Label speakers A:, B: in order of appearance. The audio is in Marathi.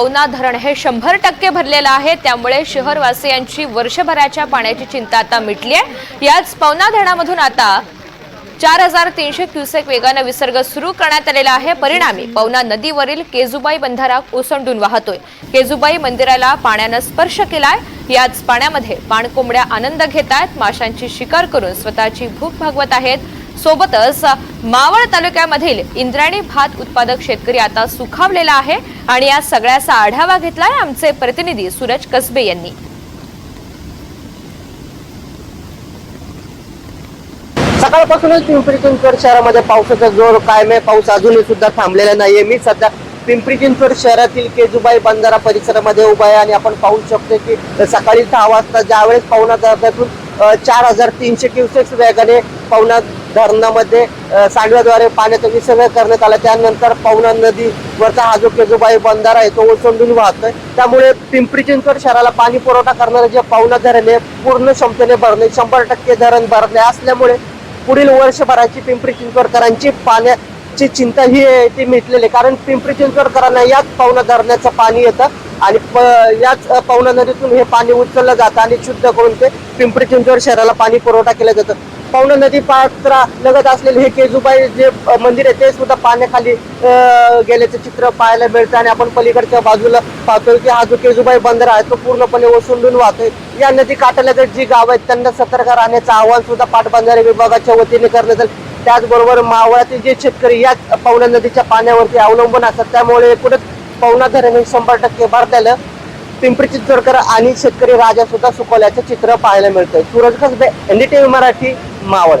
A: पवना धरण हे शंभर टक्के भरलेलं आहे. त्यामुळे शहरवासियांची वर्षभराच्या पाण्याची चिंता आता मिटली आहे. याच पवना धरणामधून आता चार हजार तीनशे क्युसेक वेगानं विसर्ग सुरू करण्यात आलेला आहे. परिणामी पवना नदीवरील केजुबाई बंधारा ओसंडून वाहतोय. केजुबाई मंदिराला पाण्यानं स्पर्श केलाय. याच पाण्यामध्ये पाणकोंबड्या आनंद घेत आहेत माशांची शिकार करून स्वतःची भूक भागवत आहेत. सोबतच मावळ तालुक्यामधील इंद्रायणी भात उत्पादक शेतकरी आता सुखावलेला आहे आणि या सगळ्याचा आढावा घेतलाय आमचे प्रतिनिधी सूरज कसबे यांनी.
B: सकाळपासूनच पिंपरी चिंचवड शहरामध्ये पावसाचा जोर कायम आहे. पाऊस अजूनही सुद्धा थांबलेला नाहीये. मी सध्या पिंपरी चिंचवड शहरातील केजुबाई बंधारा परिसरामध्ये उभा आहे आणि आपण पाहू शकतो की सकाळी सहा वाजता ज्यावेळेस पावना चार हजार तीनशे क्युसेक्स वेगाने पावना धरणामध्ये सांडव्याद्वारे पाण्याचं विसर्ग करण्यात आला. त्यानंतर पवना नदीवरचा हा जो केजुबाई बंधारा आहे तो ओसंडून वाहतोय. त्यामुळे पिंपरी चिंचवड शहराला पाणी पुरवठा करणारे जे पवना धरण आहे पूर्ण क्षमतेने भरणे शंभर टक्के धरण भरले असल्यामुळे पुढील वर्षभराची पिंपरी चिंचवडकरांची पाण्याची चिंता ही आहे ती मिटलेली आहे. कारण पिंपरी चिंचवडकरांना याच पवना धरणाचं पाणी येतं आणि प- याच पवना पावना नदीतून हे पाणी उचललं जातं आणि शुद्ध करून ते पिंपरी चिंचवड शहराला पाणी पुरवठा केलं जातं. पावना नदी पात्रा लगत असलेले हे केजूबाई जे मंदिर आहे ते सुद्धा पाण्याखाली गेल्याचं चित्र पाहायला मिळतं आणि आपण पलीकडच्या बाजूला पाहतोय की हा जो केजूबाई बंदर आहे तो पूर्णपणे ओसंडून वाहतोय. या नदी काठाला जर जी गाव आहेत त्यांना सतर्क राहण्याचं आवाहन सुद्धा पाटबंधारे विभागाच्या वतीने करण्यात आलं. त्याचबरोबर मावळातील जे शेतकरी याच पवना नदीच्या पाण्यावरती अवलंबून असतात त्यामुळे एकूणच पवना धरण हे शंभर टक्के भारताला पिंपरी चिंचवडकर आणि शेतकरी राजा सुद्धा सुकवल्याचं चित्र पाहायला मिळतंय. सूरज कसबे एनडीटीव्ही मराठी मावळ